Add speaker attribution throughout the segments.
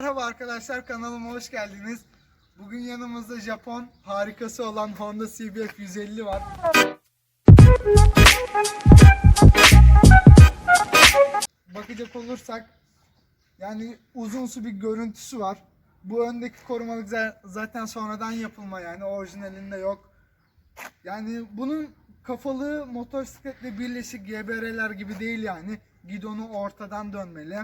Speaker 1: Merhaba arkadaşlar kanalıma hoş geldiniz. Bugün yanımızda Japon harikası olan Honda CBF 150 var. Bakacak olursak yani uzunsu bir görüntüsü var. Bu öndeki korumalık za- zaten sonradan yapılma yani orijinalinde yok. Yani bunun kafalığı motosikletle birleşik GBR'ler gibi değil yani. Gidonu ortadan dönmeli.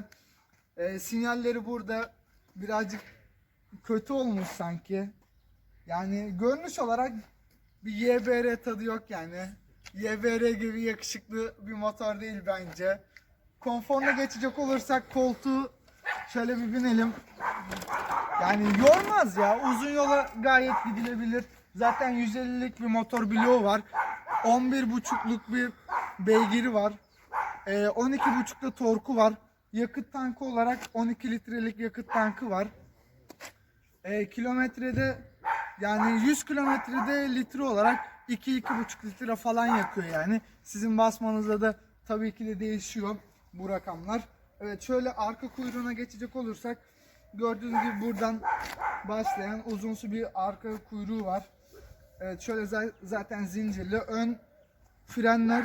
Speaker 1: E, sinyalleri burada birazcık kötü olmuş sanki. Yani görünüş olarak bir YBR tadı yok yani. YBR gibi yakışıklı bir motor değil bence. Konforuna geçecek olursak koltuğu şöyle bir binelim. Yani yormaz ya. Uzun yola gayet gidilebilir. Zaten 150'lik bir motor bloğu var. 11.5'luk bir beygiri var. Ee, 12.5'da torku var. Yakıt tankı olarak 12 litrelik yakıt tankı var. Ee, kilometrede yani 100 kilometrede litre olarak 2-2,5 litre falan yakıyor yani. Sizin basmanızda da tabii ki de değişiyor bu rakamlar. Evet şöyle arka kuyruğuna geçecek olursak gördüğünüz gibi buradan başlayan uzunsu bir arka kuyruğu var. Evet şöyle za- zaten zincirli. Ön frenler,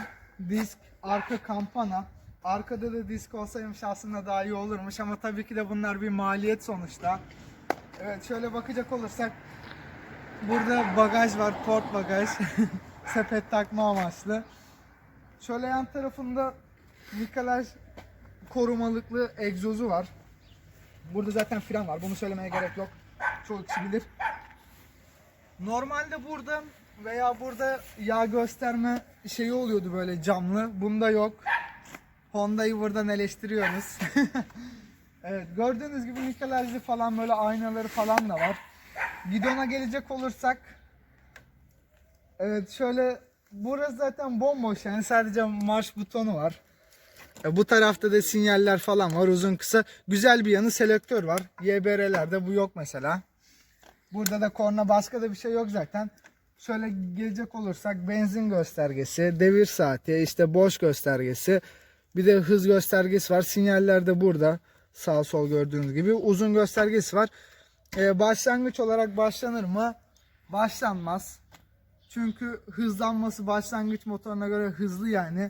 Speaker 1: disk, arka kampana. Arkada da disk olsaymış aslında daha iyi olurmuş ama tabii ki de bunlar bir maliyet sonuçta. Evet şöyle bakacak olursak burada bagaj var, port bagaj. Sepet takma amaçlı. Şöyle yan tarafında Nikolaj korumalıklı egzozu var. Burada zaten fren var. Bunu söylemeye gerek yok. Çoğu kişi bilir. Normalde burada veya burada yağ gösterme şeyi oluyordu böyle camlı. Bunda yok. Honda'yı buradan eleştiriyoruz. evet gördüğünüz gibi nikelajlı falan böyle aynaları falan da var. Gidona gelecek olursak Evet şöyle burası zaten bomboş yani sadece marş butonu var. E, Bu tarafta da sinyaller falan var uzun kısa. Güzel bir yanı selektör var. YBR'lerde bu yok mesela. Burada da korna başka da bir şey yok zaten. Şöyle gelecek olursak benzin göstergesi, devir saati, işte boş göstergesi, bir de hız göstergesi var. Sinyaller de burada. Sağ sol gördüğünüz gibi. Uzun göstergesi var. Ee, başlangıç olarak başlanır mı? Başlanmaz. Çünkü hızlanması başlangıç motoruna göre hızlı yani.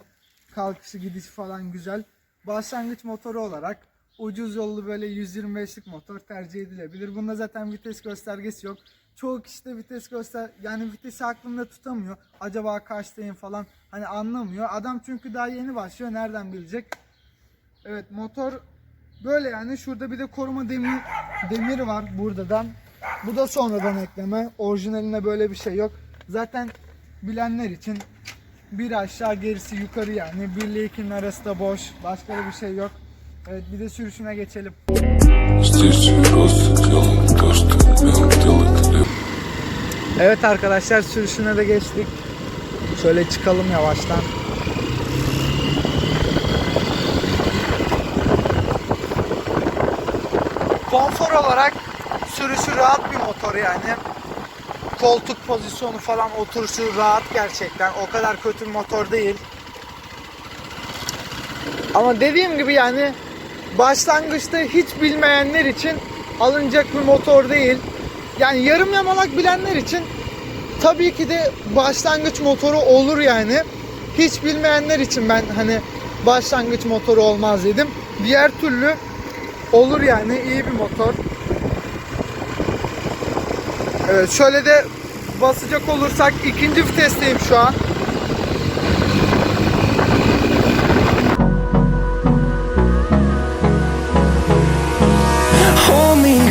Speaker 1: Kalkışı gidişi falan güzel. Başlangıç motoru olarak ucuz yollu böyle 125'lik motor tercih edilebilir. Bunda zaten vites göstergesi yok. Çoğu kişi de vites göster yani vitesi aklında tutamıyor. Acaba kaçtayım falan hani anlamıyor. Adam çünkü daha yeni başlıyor. Nereden bilecek? Evet motor böyle yani. Şurada bir de koruma demir demiri var buradan. Bu da sonradan ekleme. Orijinalinde böyle bir şey yok. Zaten bilenler için bir aşağı gerisi yukarı yani. 1 ile 2'nin arası da boş. Başka da bir şey yok. Evet bir de sürüşüne geçelim.
Speaker 2: Здесь раскрыл то, что умел делать
Speaker 1: Evet arkadaşlar sürüşüne de geçtik. Şöyle çıkalım yavaştan. Konfor olarak sürüşü rahat bir motor yani. Koltuk pozisyonu falan oturuşu rahat gerçekten. O kadar kötü bir motor değil. Ama dediğim gibi yani başlangıçta hiç bilmeyenler için alınacak bir motor değil. Yani yarım yamalak bilenler için tabii ki de başlangıç motoru olur yani. Hiç bilmeyenler için ben hani başlangıç motoru olmaz dedim. Diğer türlü olur yani iyi bir motor. Evet şöyle de basacak olursak ikinci vitesteyim şu an.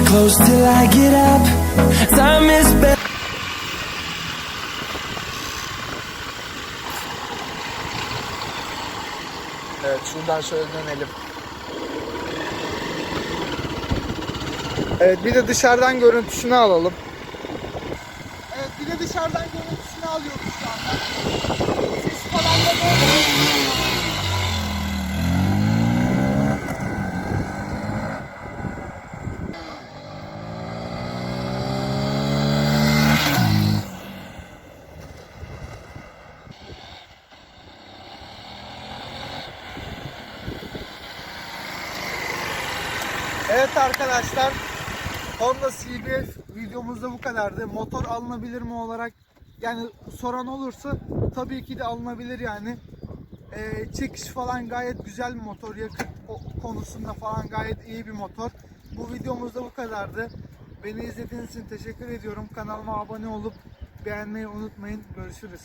Speaker 3: Close till I get up. Time is better.
Speaker 1: Evet şuradan şöyle dönelim. Evet bir de dışarıdan görüntüsünü alalım. Evet bir de dışarıdan görüntüsünü alıyoruz şu anda. Ses falan da böyle. Evet arkadaşlar Honda CBF videomuzda bu kadardı. Motor alınabilir mi olarak yani soran olursa tabii ki de alınabilir yani. Ee, çekiş falan gayet güzel bir motor. Yakıt konusunda falan gayet iyi bir motor. Bu videomuzda bu kadardı. Beni izlediğiniz için teşekkür ediyorum. Kanalıma abone olup beğenmeyi unutmayın. Görüşürüz.